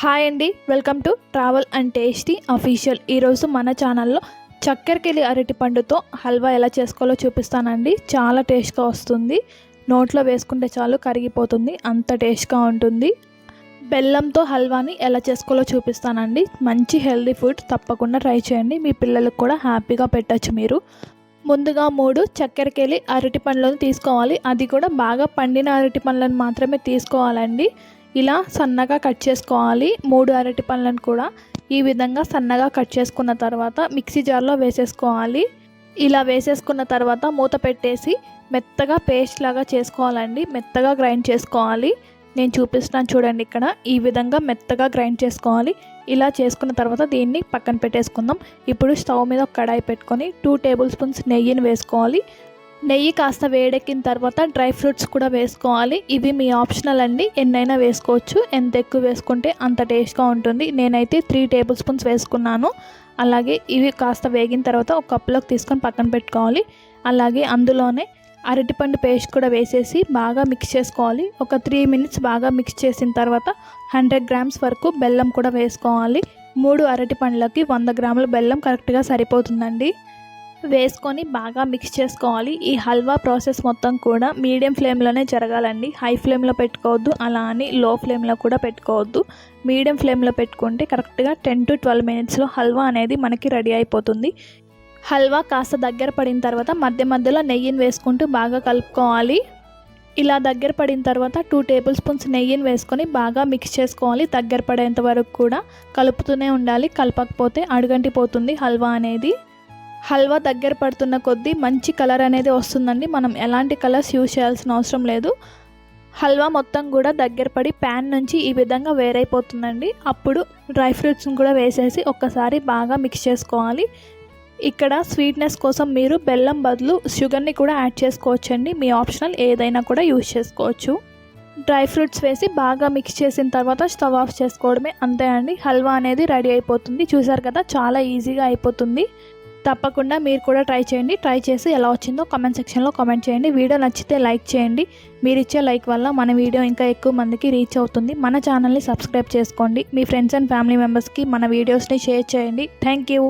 Hi అండి welcome to travel and tasty official. ఈరోజు మన ఛానల్లో చక్కెరకెళ్ళి అరటి పండుతో హల్వా ఎలా చేసుకోవాలో చూపిస్తానండి. చాలా టేస్ట్గా వస్తుంది. నోట్లో వేసుకుంటే చాలు కరిగిపోతుంది. అంత టేస్ట్గా ఉంటుంది. బెల్లంతో హల్వాని ఎలా చేసుకోవాలో చూపిస్తానండి. మంచి హెల్దీ ఫుడ్ తప్పకుండా ట్రై చేయండి. మీ పిల్లలకు కూడా హ్యాపీగా పెట్టచ్చు మీరు. ముందుగా మూడు చక్కెరకెళ్ళి అరటి పండ్లను తీసుకోవాలి. అది కూడా బాగా పండిన అరటి పండ్లను మాత్రమే తీసుకోవాలండి. ఇలా సన్నగా కట్ చేసుకోవాలి. మూడు అరటి పండ్లను కూడా ఈ విధంగా సన్నగా కట్ చేసుకున్న తర్వాత మిక్సీ జార్లో వేసేసుకోవాలి. ఇలా వేసేసుకున్న తర్వాత మూత పెట్టేసి మెత్తగా పేస్ట్ లాగా చేసుకోవాలండి. మెత్తగా గ్రైండ్ చేసుకోవాలి. నేను చూపిస్తున్నాను చూడండి ఇక్కడ. ఈ విధంగా మెత్తగా గ్రైండ్ చేసుకోవాలి. ఇలా చేసుకున్న తర్వాత దీన్ని పక్కన పెట్టేసుకుందాం. ఇప్పుడు స్టవ్ మీద ఒక కడాయి పెట్టుకొని టూ టేబుల్ స్పూన్స్ నెయ్యిని వేసుకోవాలి. నెయ్యి కాస్త వేడెక్కిన తర్వాత డ్రై ఫ్రూట్స్ కూడా వేసుకోవాలి. ఇవి మీ ఆప్షనల్ అండి. ఎన్నైనా వేసుకోవచ్చు. ఎంత ఎక్కువ వేసుకుంటే అంత టేస్ట్గా ఉంటుంది. నేనైతే త్రీ టేబుల్ స్పూన్స్ వేసుకున్నాను. అలాగే ఇవి కాస్త వేగిన తర్వాత ఒక కప్పులోకి తీసుకొని పక్కన పెట్టుకోవాలి. అలాగే అందులోనే అరటిపండు పేస్ట్ కూడా వేసేసి బాగా మిక్స్ చేసుకోవాలి. ఒక త్రీ మినిట్స్ బాగా మిక్స్ చేసిన తర్వాత హండ్రెడ్ గ్రామ్స్ వరకు బెల్లం కూడా వేసుకోవాలి. మూడు అరటి పండ్లకి వంద గ్రాముల బెల్లం కరెక్ట్గా సరిపోతుందండి. వేసుకొని బాగా మిక్స్ చేసుకోవాలి. ఈ హల్వా ప్రాసెస్ మొత్తం కూడా మీడియం ఫ్లేమ్లోనే జరగాలండి. హై ఫ్లేమ్లో పెట్టుకోవద్దు. అలా అని లో ఫ్లేమ్లో కూడా పెట్టుకోవద్దు. మీడియం ఫ్లేమ్లో పెట్టుకుంటే కరెక్ట్గా టెన్ టు ట్వెల్వ్ మినిట్స్లో హల్వా అనేది మనకి రెడీ అయిపోతుంది. హల్వా కాస్త దగ్గర పడిన తర్వాత మధ్య మధ్యలో నెయ్యిని వేసుకుంటూ బాగా కలుపుకోవాలి. ఇలా దగ్గర పడిన తర్వాత టూ టేబుల్ స్పూన్స్ నెయ్యిని వేసుకొని బాగా మిక్స్ చేసుకోవాలి. దగ్గర పడేంత వరకు కూడా కలుపుతూనే ఉండాలి. కలపకపోతే అడుగంటిపోతుంది హల్వా అనేది. హల్వా దగ్గర పడుతున్న కొద్దీ మంచి కలర్ అనేది వస్తుందండి. మనం ఎలాంటి కలర్స్ యూజ్ చేయాల్సిన అవసరం లేదు. హల్వా మొత్తం కూడా దగ్గర పడి ప్యాన్ నుంచి ఈ విధంగా వేరైపోతుందండి. అప్పుడు డ్రై ఫ్రూట్స్ని కూడా వేసేసి ఒక్కసారి బాగా మిక్స్ చేసుకోవాలి. ఇక్కడ స్వీట్నెస్ కోసం మీరు బెల్లం బదులు షుగర్ని కూడా యాడ్ చేసుకోవచ్చండి. మీ ఆప్షనల్ ఏదైనా కూడా యూజ్ చేసుకోవచ్చు. డ్రై ఫ్రూట్స్ వేసి బాగా మిక్స్ చేసిన తర్వాత స్టవ్ ఆఫ్ చేసుకోవడమే అంతే అండి. హల్వా అనేది రెడీ అయిపోతుంది. చూసారు కదా చాలా ఈజీగా అయిపోతుంది. తప్పకుండా మీరు కూడా ట్రై చేయండి. ట్రై చేసి ఎలా వచ్చిందో కామెంట్ సెక్షన్లో కామెంట్ చేయండి. వీడియో నచ్చితే లైక్ చేయండి. మీరు ఇచ్చే లైక్ వల్ల మన వీడియో ఇంకా ఎక్కువ మందికి రీచ్ అవుతుంది. మన ఛానల్ని సబ్స్క్రైబ్ చేసుకోండి. మీ ఫ్రెండ్స్ అండ్ ఫ్యామిలీ మెంబర్స్కి మన వీడియోస్ని షేర్ చేయండి. Thank you